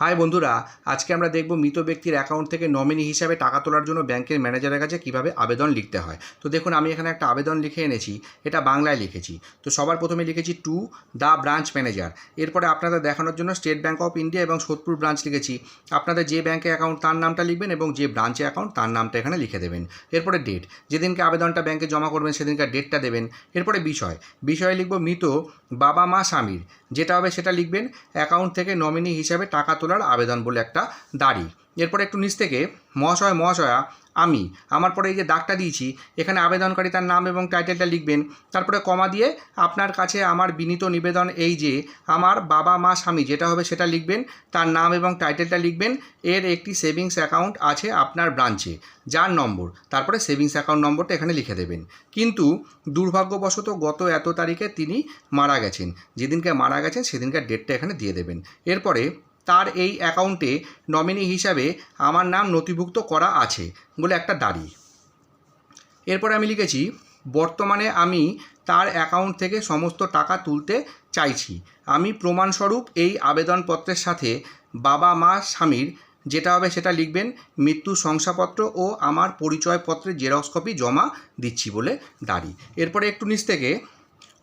High বন্ধুরা, আজকে আমরা দেখব মৃত ব্যক্তির অ্যাকাউন্ট থেকে নমিনি হিসাবে টাকা তোলার জন্য ব্যাংকের ম্যানেজারের কাছে কীভাবে আবেদন লিখতে হয়। তো দেখুন, আমি এখানে একটা আবেদন লিখে এনেছি, এটা বাংলায় লিখেছি। তো সবার প্রথমে লিখেছি টু দ্য ব্রাঞ্চ ম্যানেজার এরপরে আপনাদের দেখানোর জন্য স্টেট ব্যাঙ্ক অফ ইন্ডিয়া এবং সোদপুর ব্রাঞ্চ লিখেছি। আপনাদের যে ব্যাঙ্কে অ্যাকাউন্ট তার নামটা লিখবেন এবং যে ব্রাঞ্চে অ্যাকাউন্ট তার নামটা এখানে লিখে দেবেন। এরপরে ডেট যেদিনকে আবেদনটা ব্যাংকে জমা করবেন সেদিনকার ডেটটা দেবেন। এরপরে বিষয়। বিষয়ে লিখব মৃত বাবা মা স্বামীর। যেটা হবে সেটা লিখবেন অ্যাকাউন্ট থেকে নমিনি হিসাবে টাকা তোলার আবেদন বলে একটা দাড়ি। এরপরে একটু নিচ থেকে, মহাশয়, মহাশয়া, আমি। আমার পরে এই যে দাগটা দিয়েছি, এখানে আবেদনকারী তার নাম এবং টাইটেলটা লিখবেন। তারপরে কমা দিয়ে আপনার কাছে আমার বিনীত নিবেদন এই যে, আমার বাবা মা স্বামী যেটা হবে সেটা লিখবেন, তার নাম এবং টাইটেলটা লিখবেন, এর একটি সেভিংস অ্যাকাউন্ট আছে আপনার ব্রাঞ্চে যার নম্বর। তারপরে সেভিংস অ্যাকাউন্ট নম্বরটা এখানে লিখে দেবেন। কিন্তু দুর্ভাগ্যবশত গত এত তারিখে তিনি মারা গেছেন। যেদিনকে মারা গেছেন, সেদিনকার ডেটটা এখানে দিয়ে দেবেন। এরপরে তার এই অ্যাকাউন্টে নমিনি হিসাবে আমার নাম নথিভুক্ত করা আছে বলে একটা দাড়ি এরপরে আমি লিখেছি, বর্তমানে আমি তার অ্যাকাউন্ট থেকে সমস্ত টাকা তুলতে চাইছি। আমি প্রমাণস্বরূপ এই আবেদনপত্রের সাথে বাবা, মা, স্বামীর যেটা হবে সেটা লিখবেন, মৃত্যু শংসাপত্র ও আমার পরিচয়পত্রের জেরক্স কপি জমা দিচ্ছি বলে দাঁড়ি এরপরে একটু নিচ থেকে,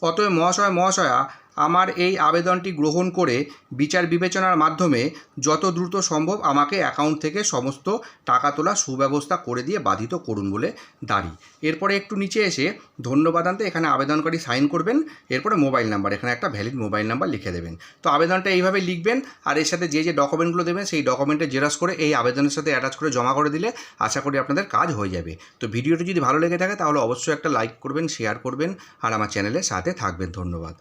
অতএব মহাশয়, মহাশয়া আমার এই আবেদনটি গ্রহণ করে বিচার বিবেচনার মাধ্যমে যত দ্রুত সম্ভব আমাকে অ্যাকাউন্ট থেকে সমস্ত টাকা তোলার সুব্যবস্থা করে দিয়ে বাধিত করুন বলে দাঁড়ি এরপরে একটু নিচে এসে ধন্যবাদ আনতে এখানে আবেদনকারী সাইন করবেন, এরপরে মোবাইল নাম্বার, এখানে একটা ভ্যালিড মোবাইল নাম্বার লিখে দেবেন। তো আবেদনটা এইভাবে লিখবেন আর এর সাথে যে যে ডকুমেন্টগুলো দেবেন সেই ডকুমেন্টের জেরক্স করে এই আবেদনের সাথে অ্যাটাচ করে জমা করে দিলে আশা করি আপনাদের কাজ হয়ে যাবে। তো ভিডিওটি যদি ভালো লেগে থাকে তাহলে অবশ্যই একটা লাইক করবেন শেয়ার করবেন আর আমার চ্যানেলের সাথে থাকবেন। ধন্যবাদ।